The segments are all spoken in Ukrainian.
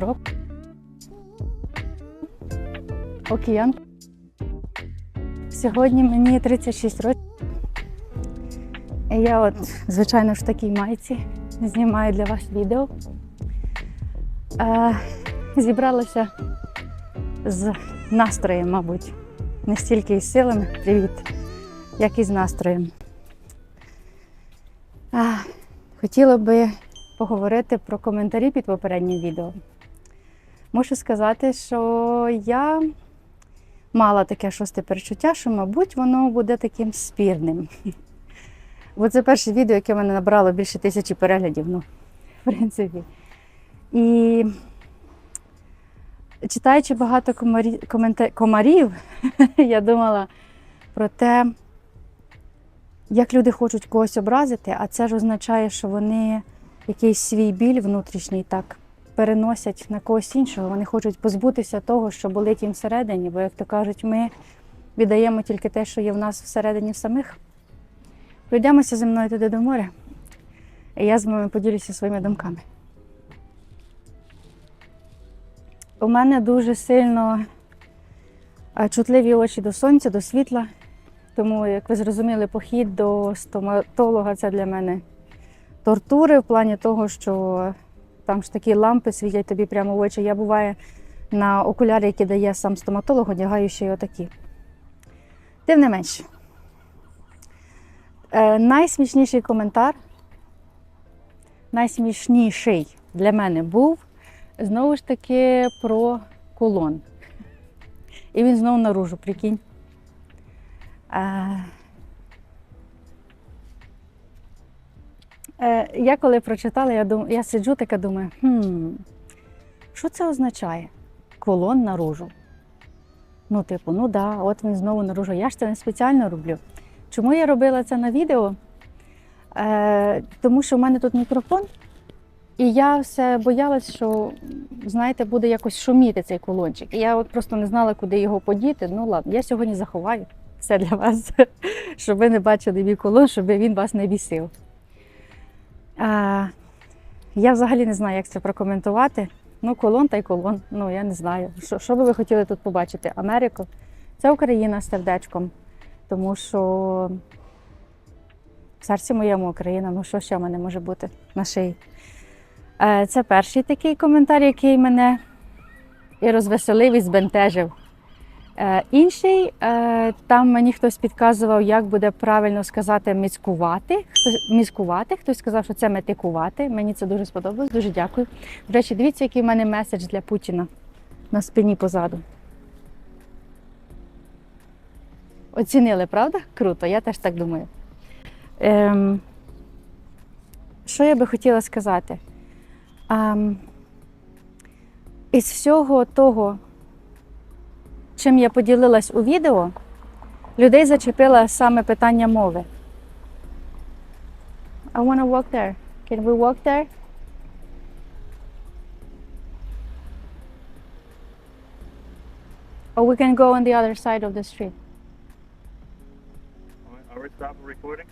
року. Океан. Сьогодні мені 36 років. Я от, звичайно, в такій майці знімаю для вас відео. Е, зібралася з настроєм, мабуть. Не стільки із силами, привіт, як і з настроєм. А, хотіла би поговорити про коментарі під попереднім відео. Мушу сказати, що я мала таке шосте перечуття, що, мабуть, воно буде таким спірним. Бо це перше відео, яке в мене набрало більше тисячі переглядів. Ну, в принципі. І читаючи багато комарі... комента... комарів, я думала про те, як люди хочуть когось образити, а це ж означає, що вони якийсь свій біль внутрішній так переносять на когось іншого. Вони хочуть позбутися того, що болить їм всередині, бо, як то кажуть, ми віддаємо тільки те, що є в нас всередині самих. Пройдемося зі мною туди до моря, і я з вами поділюся своїми думками. У мене дуже сильно чутливі очі до сонця, до світла. Тому, як ви зрозуміли, похід до стоматолога це для мене тортури в плані того, що там ж такі лампи світять тобі прямо в очі. Я буває на окуляри, які дає сам стоматолог, одягаю ще й отакі. Тим не менше. Е, найсмішніший коментар, найсмішніший для мене був знову ж таки про кулон. І він знову наружу, прикинь. Е, я коли прочитала, я дум, я сиджу така думаю, хм, що це означає? Колон наружу. Ну, типу, ну да, от він знову наружу. Я ж це не спеціально роблю. Чому я робила це на відео? Е, Тому що в мене тут мікрофон, і я все боялась, що, знаєте, буде якось шуміти цей колончик. І я от просто не знала, куди його подіти. Ну ладно, я сьогодні заховаю все для вас, щоб ви не бачили мій колон, щоб він вас не бісив. Я взагалі не знаю, як це прокоментувати. Ну, колон та й колон. Ну, я не знаю. Що, що би ви хотіли тут побачити? Америку? Це Україна з сердечком. Тому що в серці моєму Україна, ну що ще в мене може бути на шиї? Е, Це перший такий коментар, який мене і розвеселив, і збентежив. Е, Інший, е, там мені хтось підказував, як буде правильно сказати міцкувати. Хтось міцкувати, хтось сказав, що це метикувати. Мені це дуже сподобалось, дуже дякую. До речі, дивіться, який в мене меседж для Путіна на спині позаду. Оцінили, правда? Круто, я теж так думаю. Ем, що я би хотіла сказати? Ем, із всього того, чим я поділилась у відео, людей зачепило саме питання мови. I wanna walk there. Can we walk there? Or we can go on the other side of the street. Are we stopping recording?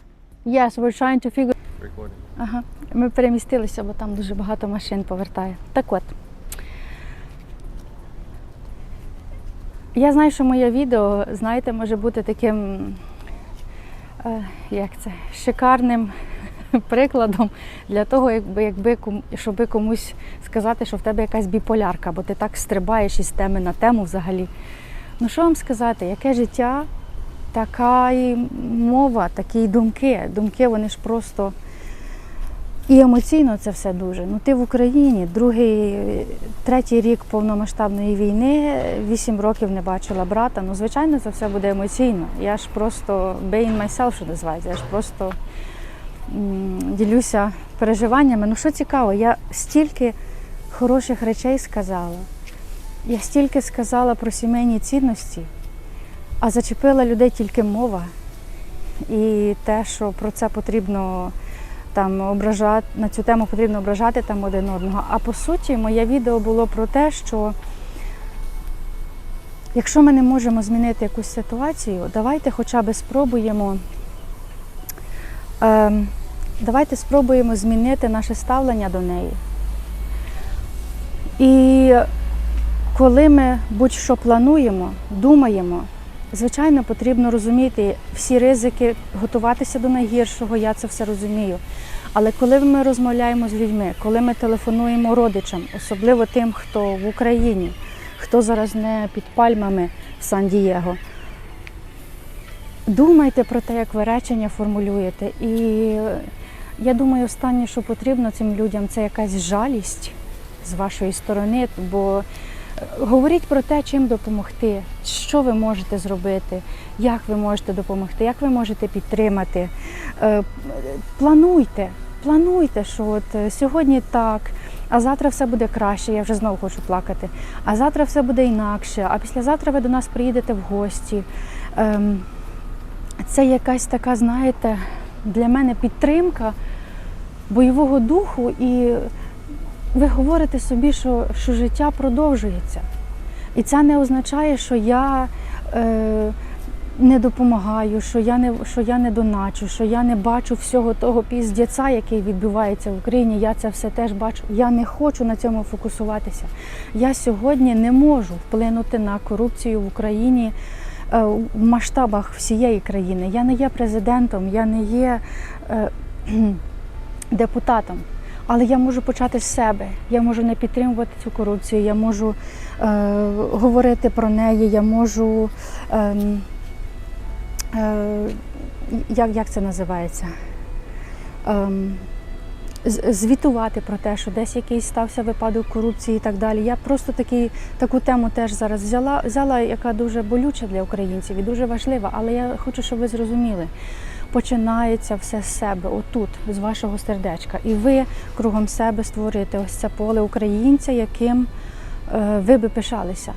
Yes, we're trying to figure Recording. Ага, ми перемістилися, бо там дуже багато машин повертає. Так от. Я знаю, що моє відео, знаєте, може бути таким, е, як це, шикарним прикладом для того, якби, якби щоби комусь сказати, що в тебе якась біполярка, бо ти так стрибаєш із теми на тему взагалі. Ну що вам сказати, яке життя, така і мова, такі думки. Думки вони ж просто. І емоційно це все дуже. Ну ти в Україні, другий, третій рік повномасштабної війни, вісім років не бачила брата. Ну, звичайно, це все буде емоційно. Я ж просто being myself, що називається. Я ж просто ділюся переживаннями. Ну що цікаво, я стільки хороших речей сказала. Я стільки сказала про сімейні цінності, а зачепила людей тільки мова. І те, що про це потрібно там ображати на цю тему потрібно ображати там один одного. А по суті, моє відео було про те, що якщо ми не можемо змінити якусь ситуацію, давайте хоча б спробуємо. Ем, давайте спробуємо змінити наше ставлення до неї. І коли ми будь-що плануємо, думаємо, звичайно, потрібно розуміти всі ризики, готуватися до найгіршого, я це все розумію. Але коли ми розмовляємо з людьми, коли ми телефонуємо родичам, особливо тим, хто в Україні, хто зараз не під пальмами в Сан-Дієго, думайте про те, як ви речення формулюєте. І я думаю, останнє, що потрібно цим людям, це якась жалість з вашої сторони, бо говоріть про те, чим допомогти, що ви можете зробити, як ви можете допомогти, як ви можете підтримати. Е, Плануйте, плануйте, що от е, сьогодні так, а завтра все буде краще, я вже знову хочу плакати. А завтра все буде інакше, а післязавтра ви до нас приїдете в гості. Ем, Це якась така, знаєте, для мене підтримка бойового духу, і ви говорите собі, що, що життя продовжується. І це не означає, що я е, не допомагаю, що я не, що я не доначу, що я не бачу всього того піздеця, який відбувається в Україні. Я це все теж бачу. Я не хочу на цьому фокусуватися. Я сьогодні не можу вплинути на корупцію в Україні е, в масштабах всієї країни. Я не є президентом, я не є е, депутатом. Але я можу почати з себе. Я можу не підтримувати цю корупцію, я можу е, говорити про неї, я можу. Е, е, як, як це називається? З- звітувати про те, що десь якийсь стався випадок корупції і так далі. Я просто такий, таку тему теж зараз взяла, взяла, яка дуже болюча для українців і дуже важлива. Але я хочу, щоб ви зрозуміли. Починається все з себе, отут, з вашого сердечка. І ви кругом себе створюєте ось це поле українця, яким е, ви би пишалися.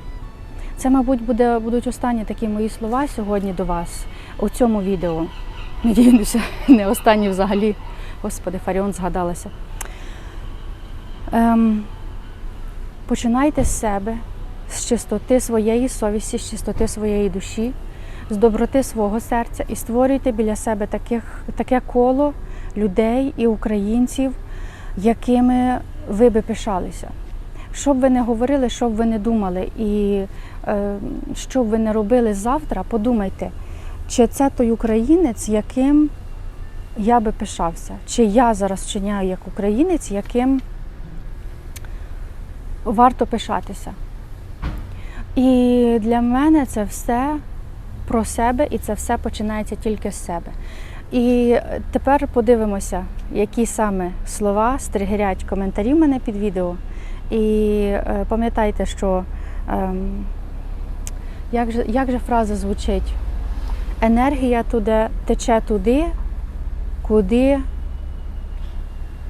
Це, мабуть, буде, будуть останні такі мої слова сьогодні до вас у цьому відео. Надіюся, не останні взагалі. Господи, Фаріон згадалася. Ем, починайте з себе, з чистоти своєї совісті, з чистоти своєї душі, з доброти свого серця і створюйте біля себе таких, таке коло людей і українців, якими ви би пишалися. Що б ви не говорили, що б ви не думали, і е, що б ви не робили завтра, подумайте, чи це той українець, яким я би пишався, чи я зараз вчиняю як українець, яким варто пишатися. І для мене це все про себе, і це все починається тільки з себе. І тепер подивимося, які саме слова стригерять коментарі в мене під відео. І е, пам'ятайте, що ем, як, же, як же фраза звучить? Енергія туди тече туди, куди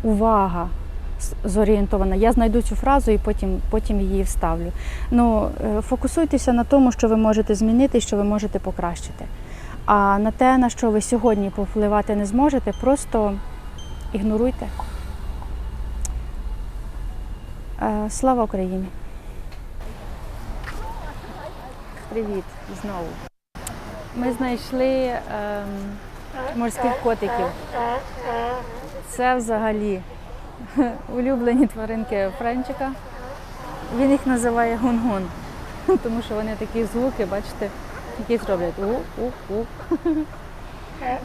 увага зорієнтована. Я знайду цю фразу і потім, потім її вставлю. Ну, е, фокусуйтеся на тому, що ви можете змінити що ви можете покращити. А на те, на що ви сьогодні повпливати не зможете, просто ігноруйте. Е, Слава Україні! Привіт знову. Ми знайшли ем, морських котиків. Це взагалі улюблені тваринки Френчика. Він їх називає гун-гун, тому що вони такі звуки, бачите, які роблять у-у-у.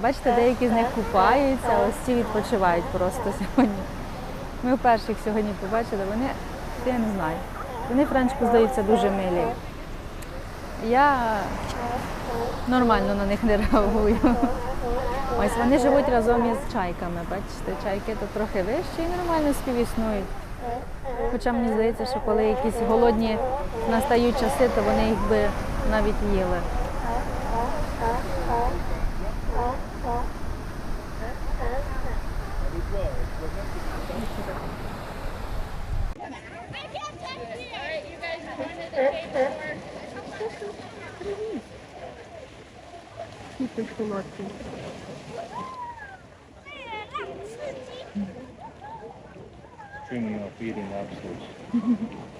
Бачите, деякі з них купаються, а ось ці відпочивають просто сьогодні. Ми вперше їх сьогодні побачили, вони, я не знаю, вони Френчику здаються дуже милі. Я нормально на них не реагую. Ось вони живуть разом із чайками. Бачите, чайки тут трохи вищі і нормально співіснують. Хоча мені здається, що коли якісь голодні настають часи, то вони їх би навіть їли. Dreaming of eating lobsters.